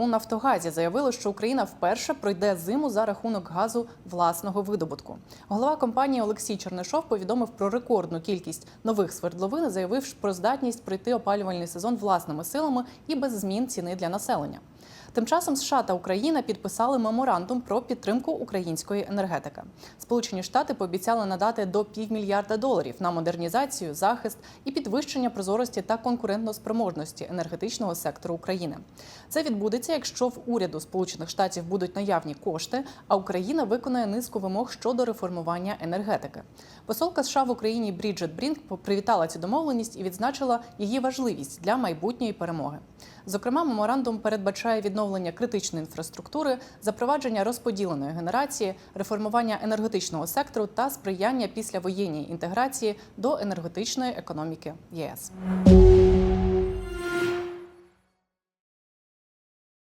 У Нафтогазі заявили, що Україна вперше пройде зиму за рахунок газу власного видобутку. Голова компанії Олексій Чернишов повідомив про рекордну кількість нових свердловин, заявивши про здатність пройти опалювальний сезон власними силами і без змін ціни для населення. Тим часом США та Україна підписали меморандум про підтримку української енергетики. Сполучені Штати пообіцяли надати до півмільярда доларів на модернізацію, захист і підвищення прозорості та конкурентноспроможності енергетичного сектору України. Це відбудеться, якщо в уряду Сполучених Штатів будуть наявні кошти, а Україна виконає низку вимог щодо реформування енергетики. Посолка США в Україні Бріджет Брінк привітала цю домовленість і відзначила її важливість для майбутньої перемоги. Зокрема, меморандум передбачає відновлення критичної інфраструктури, запровадження розподіленої генерації, реформування енергетичного сектору та сприяння післявоєнній інтеграції до енергетичної економіки ЄС.